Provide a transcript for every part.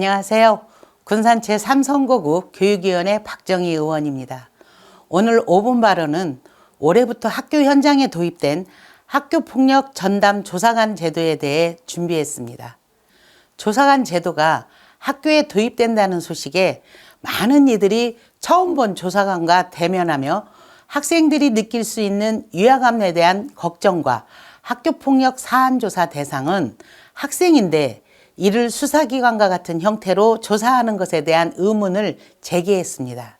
안녕하세요. 군산 제3선거구 교육위원회 박정희 의원입니다. 오늘 5분 발언은 올해부터 학교 현장에 도입된 학교폭력 전담 조사관 제도에 대해 준비했습니다. 조사관 제도가 학교에 도입된다는 소식에 많은 이들이 처음 본 조사관과 대면하며 학생들이 느낄 수 있는 위화감에 대한 걱정과 학교폭력 사안조사 대상은 학생인데 이를 수사기관과 같은 형태로 조사하는 것에 대한 의문을 제기했습니다.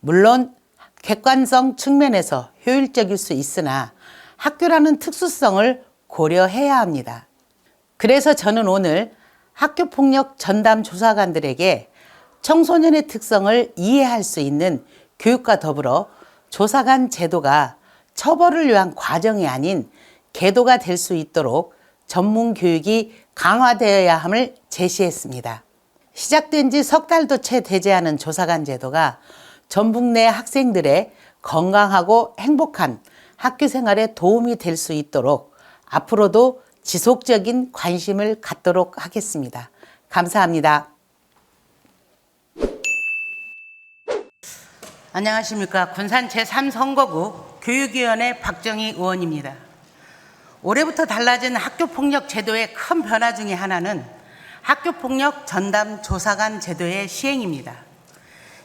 물론 객관성 측면에서 효율적일 수 있으나 학교라는 특수성을 고려해야 합니다. 그래서 저는 오늘 학교폭력 전담 조사관들에게 청소년의 특성을 이해할 수 있는 교육과 더불어 조사관 제도가 처벌을 위한 과정이 아닌 계도가 될 수 있도록 전문 교육이 강화되어야 함을 제시했습니다. 시작된 지 석 달도 채 되지 않은 조사관 제도가 전북 내 학생들의 건강하고 행복한 학교 생활에 도움이 될 수 있도록 앞으로도 지속적인 관심을 갖도록 하겠습니다. 감사합니다. 안녕하십니까. 군산 제3선거구 교육위원회 박정희 의원입니다. 올해부터 달라진 학교 폭력 제도의 큰 변화 중의 하나는 학교 폭력 전담 조사관 제도의 시행입니다.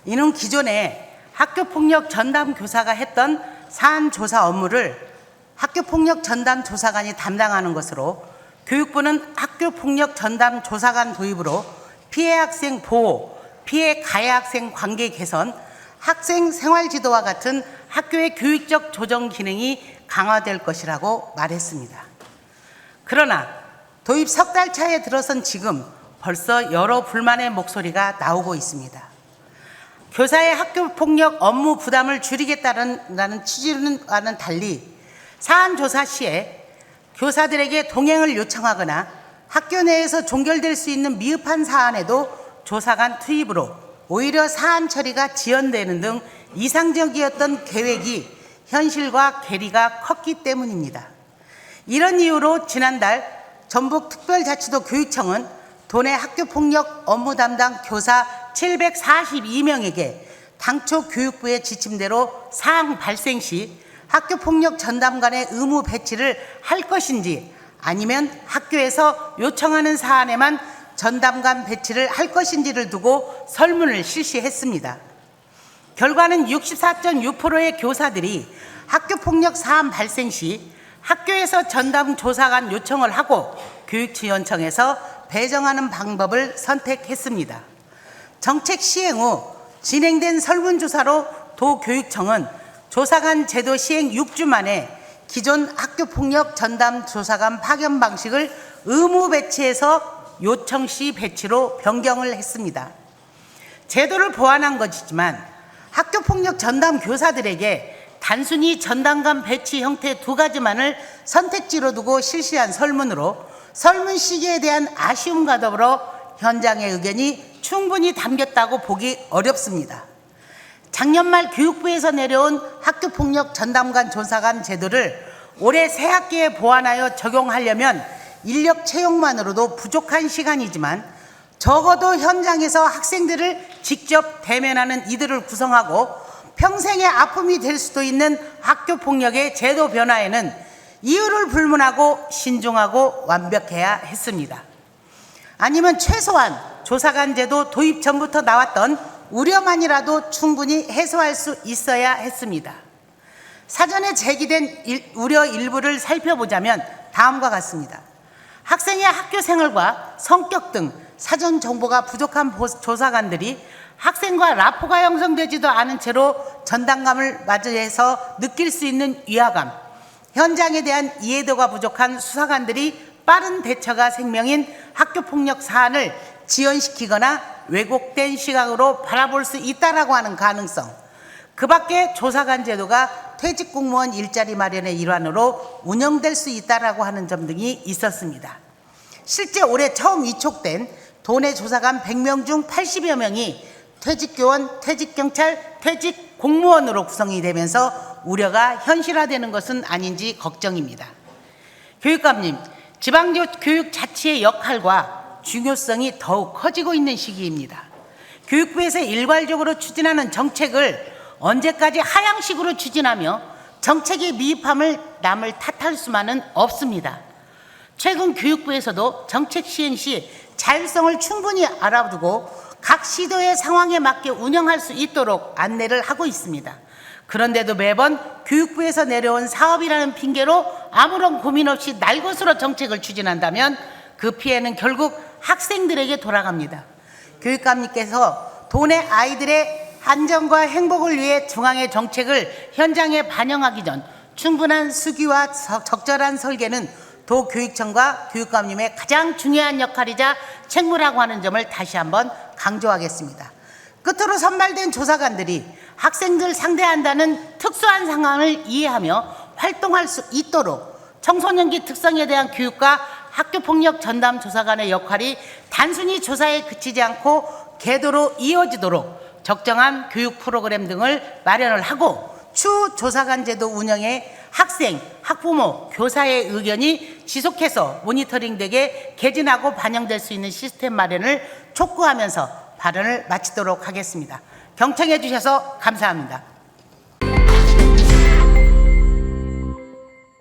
이는 기존에 학교 폭력 전담 교사가 했던 사안 조사 업무를 학교 폭력 전담 조사관이 담당하는 것으로 교육부는 학교 폭력 전담 조사관 도입으로 피해 학생 보호, 피해 가해 학생 관계 개선, 학생 생활 지도와 같은 학교의 교육적 조정 기능이 강화될 것이라고 말했습니다. 그러나 도입 석 달 차에 들어선 지금 벌써 여러 불만의 목소리가 나오고 있습니다. 교사의 학교 폭력 업무 부담을 줄이겠다는 취지와는 달리 사안 조사 시에 교사들에게 동행을 요청하거나 학교 내에서 종결될 수 있는 미흡한 사안에도 조사관 투입으로 오히려 사안 처리가 지연되는 등 이상적이었던 계획이 현실과 괴리가 컸기 때문입니다. 이런 이유로 지난달 전북특별자치도 교육청은 도내 학교폭력 업무 담당 교사 742명에게 당초 교육부의 지침대로 사항 발생 시 학교폭력 전담관의 의무 배치를 할 것인지 아니면 학교에서 요청하는 사안에만 전담관 배치를 할 것인지를 두고 설문을 실시했습니다. 결과는 64.6%의 교사들이 학교폭력 사안 발생 시 학교에서 전담 조사관 요청을 하고 교육지원청에서 배정하는 방법을 선택했습니다. 정책 시행 후 진행된 설문조사로 도교육청은 조사관 제도 시행 6주 만에 기존 학교폭력 전담 조사관 파견 방식을 의무 배치해서 요청 시 배치로 변경을 했습니다. 제도를 보완한 것이지만 학교 폭력 전담 교사들에게 단순히 전담관 배치 형태 두 가지만을 선택지로 두고 실시한 설문으로 설문 시기에 대한 아쉬움과 더불어 현장의 의견이 충분히 담겼다고 보기 어렵습니다. 작년 말 교육부에서 내려온 학교 폭력 전담관 조사관 제도를 올해 새 학기에 보완하여 적용하려면 인력 채용만으로도 부족한 시간이지만 적어도 현장에서 학생들을 직접 대면하는 이들을 구성하고 평생의 아픔이 될 수도 있는 학교 폭력의 제도 변화에는 이유를 불문하고 신중하고 완벽해야 했습니다. 아니면 최소한 조사관 제도 도입 전부터 나왔던 우려만이라도 충분히 해소할 수 있어야 했습니다. 사전에 제기된 일, 우려 일부를 살펴보자면 다음과 같습니다. 학생의 학교 생활과 성격 등 사전 정보가 부족한 조사관들이 학생과 라포가 형성되지도 않은 채로 전담감을 맞이해서 느낄 수 있는 위화감, 현장에 대한 이해도가 부족한 수사관들이 빠른 대처가 생명인 학교 폭력 사안을 지연시키거나 왜곡된 시각으로 바라볼 수 있다라고 하는 가능성, 그 밖에 조사관 제도가 퇴직 공무원 일자리 마련의 일환으로 운영될 수 있다라고 하는 점 등이 있었습니다. 실제 올해 처음 위촉된 도내 조사관 100명 중 80여 명이 퇴직교원, 퇴직경찰, 퇴직공무원으로 구성이 되면서 우려가 현실화되는 것은 아닌지 걱정입니다. 교육감님, 지방교육 자치의 역할과 중요성이 더욱 커지고 있는 시기입니다. 교육부에서 일괄적으로 추진하는 정책을 언제까지 하향식으로 추진하며 정책의 미흡함을 남을 탓할 수만은 없습니다. 최근 교육부에서도 정책 시행 시 자율성을 충분히 알아두고 각 시도의 상황에 맞게 운영할 수 있도록 안내를 하고 있습니다. 그런데도 매번 교육부에서 내려온 사업이라는 핑계로 아무런 고민 없이 날것으로 정책을 추진한다면 그 피해는 결국 학생들에게 돌아갑니다. 교육감님께서 돈의 아이들의 안전과 행복을 위해 중앙의 정책을 현장에 반영하기 전 충분한 수기와 서- 적절한 설계는 도교육청과 교육감님의 가장 중요한 역할이자 책무라고 하는 점을 다시 한번 강조하겠습니다. 끝으로 선발된 조사관들이 학생들 상대한다는 특수한 상황을 이해하며 활동할 수 있도록 청소년기 특성에 대한 교육과 학교폭력 전담 조사관의 역할이 단순히 조사에 그치지 않고 궤도로 이어지도록 적정한 교육 프로그램 등을 마련을 하고 추 조사관 제도 운영에 학생, 학부모, 교사의 의견이 지속해서 모니터링되게 개진하고 반영될 수 있는 시스템 마련을 촉구하면서 발언을 마치도록 하겠습니다. 경청해 주셔서 감사합니다.